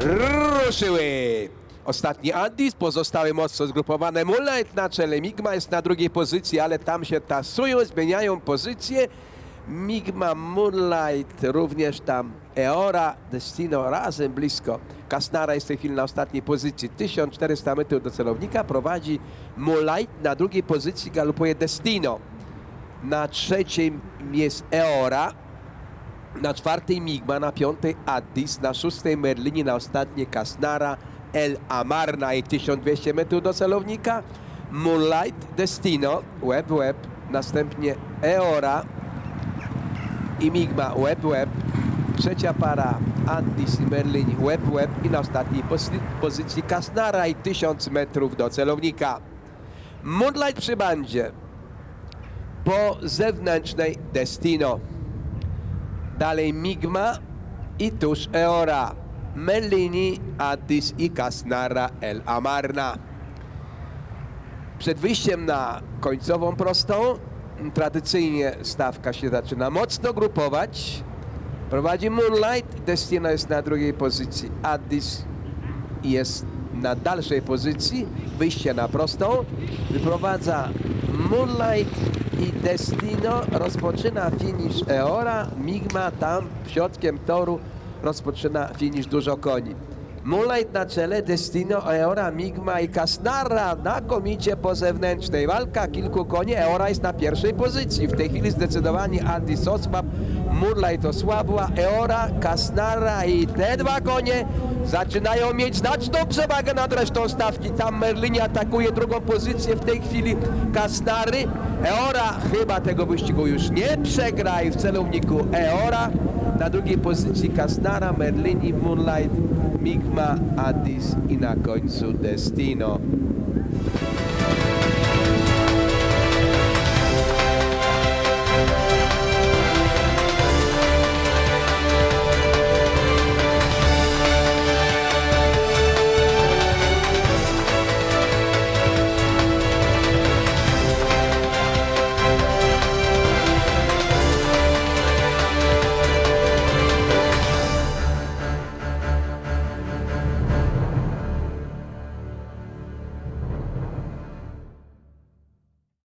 ruszyły. Ostatni Addis, pozostałe mocno zgrupowane Moonlight na czele. Migma jest na drugiej pozycji, ale tam się tasują, zmieniają pozycje. Migma, Moonlight, również tam Eora, Destino razem blisko. Kasnara jest w tej chwili na ostatniej pozycji. 1400 metrów do celownika prowadzi Moonlight. Na drugiej pozycji galopuje Destino. Na trzecim jest Eora. Na czwartej Migma, na piątej Addis, na szóstej Merlinie, na ostatniej Kasnara, El Amarna i 1200 metrów do celownika. Moonlight, Destino, Web Web, następnie Eora i Migma, Web Web. Trzecia para Addis i Merlin, Web Web i na ostatniej pozy- pozycji Kasnara i 1000 metrów do celownika. Moonlight przy bandzie. Po zewnętrznej Destino. Dalej Migma i tuż Eora. Mellini, Addis i Kasnara El Amarna. Przed wyjściem na końcową prostą tradycyjnie stawka się zaczyna mocno grupować. Prowadzi Moonlight, Destino jest na drugiej pozycji, Addis jest na dalszej pozycji, wyjście na prostą, wyprowadza Moonlight i Destino, rozpoczyna finish Eora, Migma tam środkiem toru rozpoczyna finish dużo koni. Moonlight na czele, Destino, Eora, Migma i Kasnara znakomicie po zewnętrznej. Walka kilku koni, Eora jest na pierwszej pozycji. W tej chwili zdecydowanie Addis osłab, Moonlight osłabła, Eora, Kasnara i te dwa konie zaczynają mieć znaczną przewagę nad resztą stawki. Tam Merlinie atakuje drugą pozycję w tej chwili Kasnary. Eora chyba tego wyścigu już nie przegra i w celowniku Eora. Na drugiej pozycji Kasnara, Merlini, Moonlight, Migma, Addis i na końcu Destino.